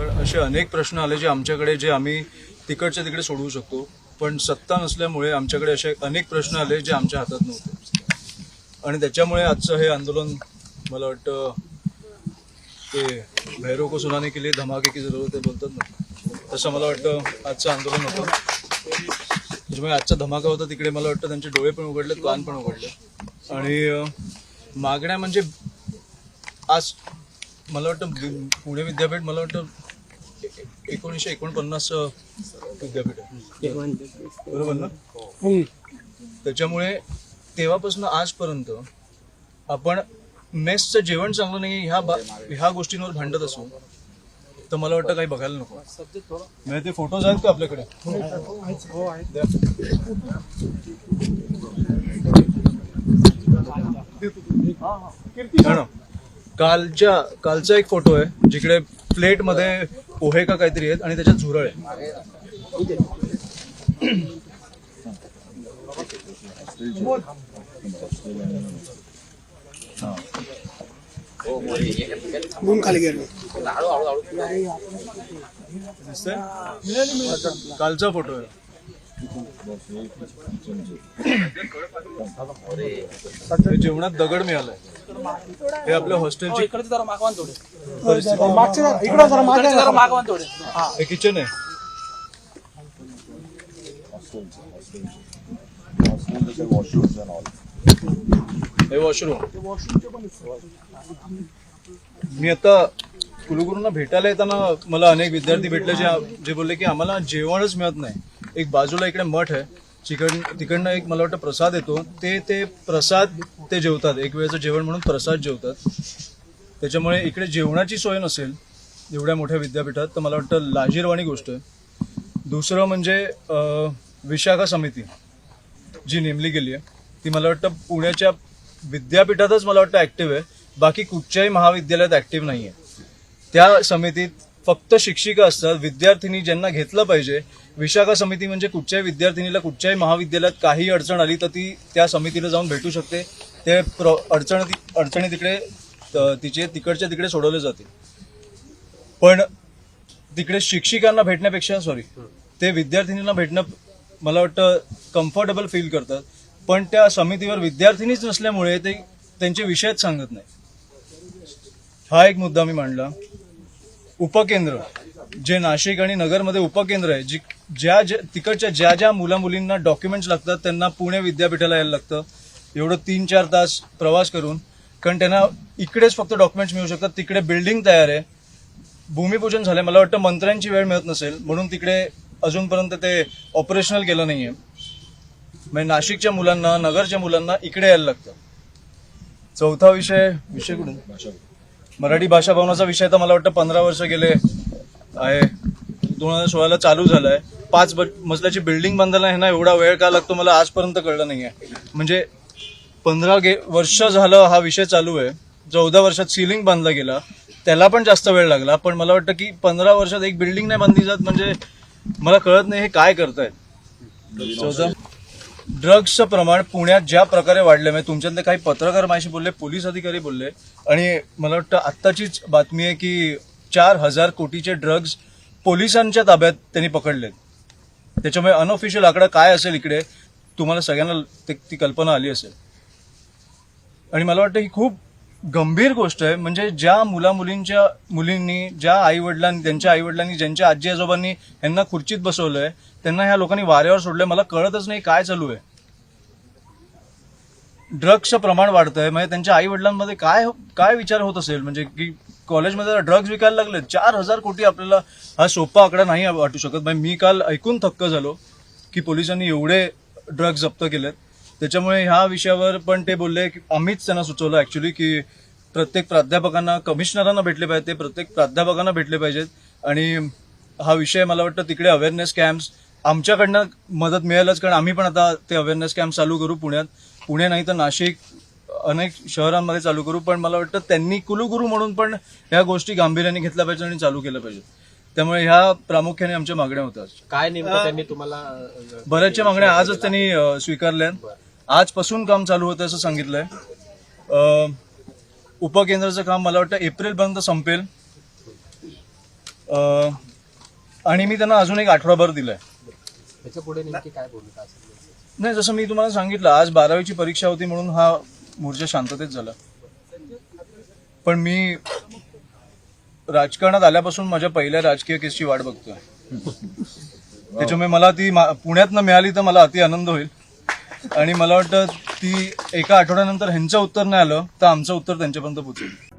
असे अनेक प्रश्न आले जे आमच्याकडे जे आम्ही तिकडच्या तिकडे सोडवू शकतो. पण सत्ता नसल्यामुळे आमच्याकडे असे अनेक प्रश्न आले जे आमच्या हातात नव्हते. आणि त्याच्यामुळे आजचं हे आंदोलन मला वाटतं ते भैरव को सुनाने के लिए धमाके की जरूरत आहे बोलतात ना. तसं मला वाटतं आजचं आंदोलन होतं. त्याच्यामुळे आजचा धमाका होता तिकडे मला वाटतं त्यांचे डोळे पण उघडले कान पण उघडले आणि मागण्या म्हणजे आज मला वाटतं पुणे विद्यापीठ मला वाटतं एकोणीसशे एकोणपन्नास विद्यापीठ बरोबर ना त्याच्यामुळे तेव्हापासून आजपर्यंत आपण मेसचं जेवण चांगलं नाही ह्या बा- ह्या गोष्टींवर भांडत असू तर मला वाटतं काही बघायला नको म्हणजे ते फोटोज आहेत का आपल्याकडे. हा. कालच्या कालचा एक फोटो आहे जिकडे प्लेटमध्ये पोहे का काहीतरी आहेत आणि त्याच्यात झुरळ आहे. खाली गेलो. कालचा फोटो आहे. जेवणात दगड मिळालाय. हे आपल्या हॉस्टेलची इकडे जरा मागवान थोडे. परिस्थिती मागच्या इकडे जरा मागे जरा मागवान थोडे. हे. किचन आहे. हे वॉशरूम मी आता कुलगुरूंना भेटायला येताना मला अनेक विद्यार्थी भेटले जे जे बोलले की आम्हाला जेवणच मिळत नाही. एक बाजूला इकडे मठ आहे. चिकन तिकडनं एक मला वाटतं प्रसाद येतो. ते ते प्रसाद ते जेवतात. एक वेळेचं जेवण म्हणून प्रसाद जेवतात. त्याच्यामुळे इकडे जेवणाची सोय नसेल एवढ्या मोठ्या विद्यापीठात तर मला वाटतं लाजीरवाणी गोष्ट आहे. दुसरं म्हणजे विशाखा समिती जी नेमली गेली आहे. ती मला वाटतं पुण्याच्या विद्यापीठातच मला वाटतं ॲक्टिव्ह आहे. बाकी कुठच्याही महाविद्यालयात ॲक्टिव्ह नाही आहे त्या समितीत फक्त शिक्षिका असतात विद्यार्थिनी ज्यांना घेतलं पाहिजे. विशाखा समिती म्हणजे कुठच्याही विद्यार्थिनीला कुठच्याही महाविद्यालयात काही अडचण आली तर ती त्या समितीला जाऊन भेटू शकते. ते प्र अडचण अडचणी तिकडे तिचे तिकडच्या तिकडे सोडवले जातील पण तिकडे शिक्षिकांना भेटण्यापेक्षा सॉरी ते विद्यार्थिनींना भेटणं मला वाटतं कम्फर्टेबल फील करतात पण त्या समितीवर विद्यार्थिनीच नसल्यामुळे ते त्यांचे विषयच सांगत नाही. हा एक मुद्दा मी मांडला. उपकेंद्र जे नाशिक आणि नगरमध्ये उपकेंद्र आहे जी ज्या ज्या तिकडच्या ज्या ज्या मुला मुलींना डॉक्युमेंट्स लागतात त्यांना पुणे विद्यापीठाला यायला लागतं. एवढं तीन चार तास प्रवास करून कारण त्यांना इकडेच फक्त डॉक्युमेंट्स मिळू शकतात. तिकडे बिल्डिंग तयार आहे. भूमिपूजन झालंय. मला वाटतं मंत्र्यांची वेळ मिळत नसेल म्हणून तिकडे अजूनपर्यंत ते ऑपरेशनल केलं आहे म्हणजे नाशिकच्या मुलांना नगरच्या मुलांना इकडे यायला लागतं. चौथा विषय विषय कुठून? मराठी भाषा भवनाचा विषय तर मला वाटतं पंधरा वर्ष गेले आहे. दोन हजार सोळाला चालू झालाय. पाच मजल्याची बिल्डिंग बांधायला ह्यांना एवढा वेळ का लागतो मला आजपर्यंत कळलं नाही आहे म्हणजे पंधरा गे वर्ष झालं हा विषय चालू आहे. चौदा वर्षात सिलिंग बांधला गेला. त्याला पण जास्त वेळ लागला. पण मला वाटतं की पंधरा वर्षात एक बिल्डिंग नाही बांधली जात म्हणजे मला कळत नाही हे काय करतायत. चौदा ड्रग्सचं प्रमाण पुण्यात ज्या प्रकारे वाढलं म्हणजे तुमच्यातले काही पत्रकार माझ्याशी बोलले पोलीस अधिकारी बोलले आणि मला वाटतं आत्ताचीच बातमी आहे की चार हजार कोटीचे ड्रग्ज पोलिसांच्या ताब्यात त्यांनी पकडलेत. त्याच्यामुळे अनऑफिशियल आकडा काय असेल इकडे तुम्हाला सगळ्यांना ते- ती कल्पना आली असेल. आणि मला वाटतं ही खूप गंभीर गोष्ट आहे. म्हणजे ज्या मुला मुलींच्या मुलींनी ज्या आई वडिलांनी त्यांच्या आई वडिलांनी ज्यांच्या आजी आजोबांनी यांना खुर्चीत बसवलंय त्यांना ह्या लोकांनी वाऱ्यावर सोडलंय. मला कळतच नाही काय चालू आहे. ड्रग्सचं प्रमाण वाढतंय. म्हणजे त्यांच्या आई वडिलांमध्ये काय हो-, काय विचार होत असेल? म्हणजे की कॉलेजमध्ये ड्रग्ज विकायला लागले चार हजार कोटी आपल्याला हा सोपा आकडा नाही वाटू शकत. म्हणजे मी काल ऐकून थक्क झालो की पोलिसांनी एवढे ड्रग्ज जप्त केलेत. त्याच्यामुळे ह्या विषयावर पण ते बोलले की आम्हीच त्यांना सुचवलं ऍक्च्युली की प्रत्येक प्राध्यापकांना कमिशनरांना भेटले पाहिजे ते प्रत्येक प्राध्यापकांना भेटले पाहिजेत. आणि हा विषय मला वाटतं तिकडे अवेअरनेस कॅम्प्स आमच्याकडनं मदत मिळेलच कारण आम्ही पण आता ते अवेअरनेस कॅम्प चालू करू पुण्यात. पुणे नाही तर नाशिक अनेक शहरांमध्ये चालू करू पण मला वाटतं त्यांनी कुलगुरू म्हणून पण ह्या गोष्टी गांभीर्याने घेतल्या पाहिजे आणि चालू केल्या पाहिजे त्यामुळे ह्या प्रामुख्याने आमच्या मागण्या होतात काय नेमकं त्यांनी तुम्हाला बऱ्याचशा मागण्या आजच त्यांनी स्वीकारल्या आजपासून काम चालू होतं असं सांगितलंय. उपकेंद्राचं काम मला वाटतं एप्रिलपर्यंत संपेल. आणि मी त्यांना अजून एक आठवडाभर भूमिका असेल नाही जसं मी तुम्हाला सांगितलं आज बारावीची परीक्षा होती म्हणून हा मोर्चा शांततेत झाला. पण मी राजकारणात आल्यापासून माझ्या पहिल्या राजकीय केसची वाट बघतोय. त्याच्यामुळे मला ती मा- पुण्यातनं मिळाली तर मला अति आनंद होईल. आणि मला वाटतं ती एका आठवड्यानंतर ह्यांचं उत्तर नाही आलं तर आमचं उत्तर त्यांच्यापर्यंत पोहोचेल